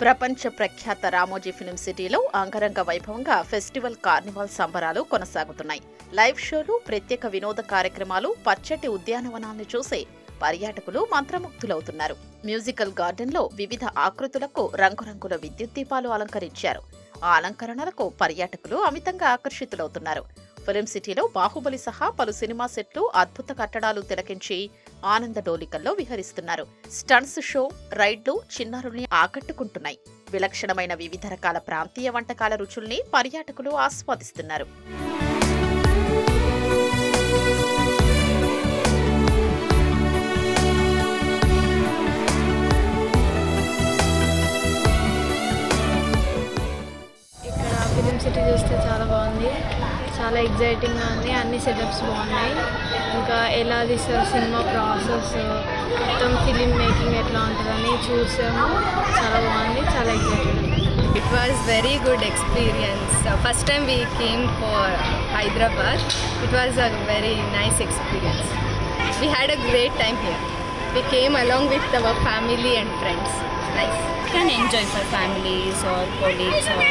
ప్రపంచ ప్రఖ్యాత రామోజీ ఫిలిం సిటీలో అంగరంగ వైభవంగా ఫెస్టివల్ కార్నివాల్ సంబరాలు కొనసాగుతున్నాయి. లైవ్ షోలు ప్రత్యేక వినోద కార్యక్రమాలు పచ్చటి ఉద్యానవనాలను చూసే పర్యాటకులు మంత్రముగ్ధులవుతున్నారు. మ్యూజికల్ గార్డెన్లో వివిధ ఆకృతులకు రంగురంగుల విద్యుత్ దీపాలు అలంకరించారు. ఆ అలంకరణలకు పర్యాటకులు అమితంగా ఆకర్షితులవుతున్నారు. ఫిలిం సిటీలో బాహుబలి సహా పలు సినిమా సెట్లు అద్భుత కట్టడాలు తిలకించి ఆనంద డోలికల్లో విహరిస్తున్నారు. Stunts show రైడ్లు చిన్నారుల్ని ఆకట్టుకుంటున్నాయి. విలక్షణమైన వివిధ రకాల ప్రాంతీయ వంటకాల రుచుల్ని పర్యాటకులు ఆస్వాదిస్తున్నారు. చూస్తే చాలా బాగుంది. చాలా ఎగ్జైటింగ్గా ఉంది. అన్ని సెటప్స్ బాగున్నాయి. ఇంకా ఎలా తీస్తారు సినిమా ప్రాసెస్ మొత్తం ఫిలిం మేకింగ్ ఎట్లా ఉంటుందని చూసాము. చాలా బాగుంది. చాలా exciting it was very good experience first time we came for Hyderabad it was a very nice experience we had a great time here we came along with our family and friends nice can enjoy for families or colleagues or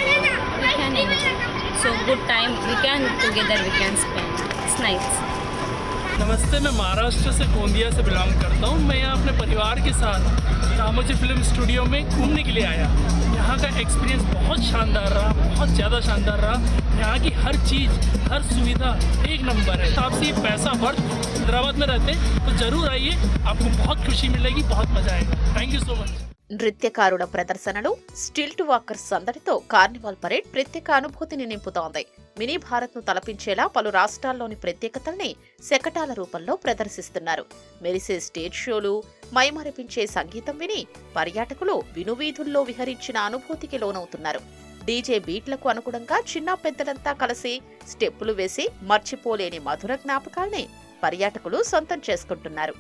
नमस्ते, मैं महाराष्ट्र से गोंदिया से belong करता हूँ। मैं यहाँ अपने परिवार के साथ रामोजी फ़िल्म स्टूडियो में घूमने के लिए आया। यहाँ का एक्सपीरियंस बहुत शानदार रहा, बहुत ज़्यादा शानदार रहा। यहाँ की हर चीज़, हर सुविधा एक नंबर है। तो आपसे पैसा वर्थ हैदराबाद में रहते हैं तो ज़रूर आइए, आपको बहुत खुशी मिलेगी, बहुत मज़ा आएगा। थैंक यू सो मच నృత్యకారుల ప్రదర్శనలు స్టిల్ట్ వాకర్స్ సందడితో కార్నివాల్ పరేడ్ ప్రత్యేక అనుభూతిని నింపుతోంది. మినీ భారత్ను తలపించేలా పలు రాష్ట్రాల్లోని ప్రత్యేకతల్ని శకటాల రూపంలో ప్రదర్శిస్తున్నారు. మెరిసే స్టేజ్ షోలు మైమరిపించే సంగీతం విని పర్యాటకులు వినువీధుల్లో విహరించిన అనుభూతికి లోనవుతున్నారు. డీజే బీట్లకు అనుగుణంగా చిన్న పెద్దలంతా కలిసి స్టెప్పులు వేసి మర్చిపోలేని మధుర జ్ఞాపకాల్ని పర్యాటకులు సొంతం చేసుకుంటున్నారు.